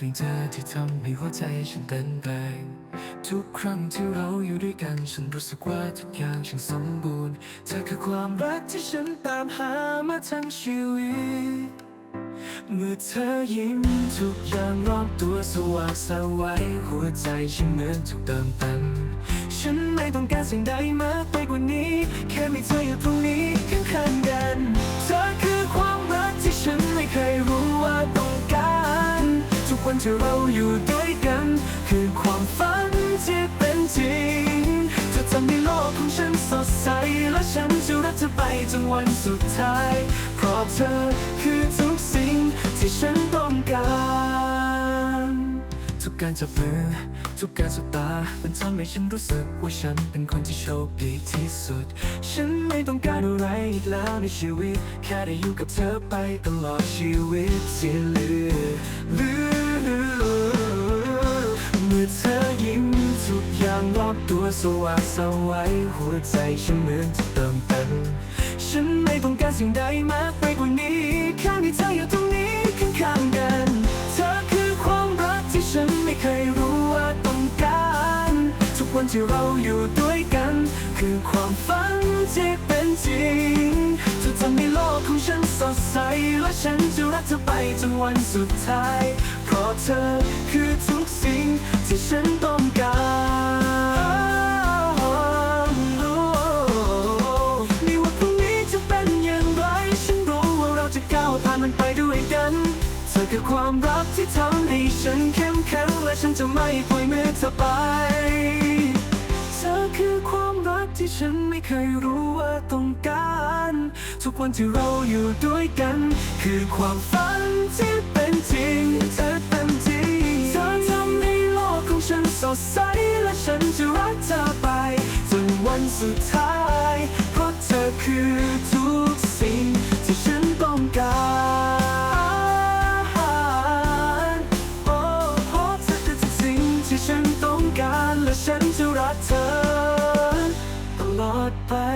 เพียงเธอที่ทำให้หัวใจฉันเต้นแรงทุกครั้งที่เราอยู่ด้วยกันฉันรู้สึกว่าทุกอย่างฉันสมบูรณ์ เธอคือความรักที่ฉันตามหามาทั้งชีวิต เมื่อเธอยิ้มทุกอย่างรอบตัวสว่างสวัยหัวใจฉันเหมือนถูกเติมเต็มฉันไม่ต้องการสิ่งใดมากไปกว่านี้ แค่มีเธออยู่ตรงนี้ข้างๆกัน ที่เราอยู่ด้วยกัน คือความฝันที่เป็นจริงเธอทำให้โลกของฉันสดใส และฉันจะรักเธอไปจนวันสุดท้าย เพราะเธอคือทุกสิ่งที่ฉันต้องการทุกการจับมือทุกการสบตามันทำให้ฉันรู้สึกว่าฉันเป็นคนที่โชคดีที่สุด ฉันไม่ต้องการอะไรอีกแล้วในชีวิต แค่ได้อยู่กับเธอไปตลอดชีวิตที่เหลือ ตัวสว่างสวัยหัวใจฉันเหมือนจะเติมเต็มฉันไม่ต้องการสิ่งใดมากไปกว่านี้แค่มีเธออยู่ตรงนี้ข้างๆกัน เธอคือความรักที่ฉันไม่เคยรู้ว่าต้องการ ทุกวันที่เราอยู่ด้วยกัน คือความฝันที่เป็นจริงเธอทำให้โลกของฉันสดใส และฉันจะรักเธอไปจนวันสุดท้าย เพราะเธอ มันไปด้วยกันเธอคือความรักที่ทำให้ฉันเข้มแข็งและฉันจะไม่ปล่อยมือเธอไป เธอคือความรักที่ฉันไม่เคยรู้ว่าต้องการ ทุกวันที่เราอยู่ด้วยกัน คือความฝันที่เป็นจริงเธอเต็มที่เธอทำให้โลกของฉันสดใสและฉันจะรักเธอไปจนวันสุดท้าย เพราะเธอคือ ลอดไป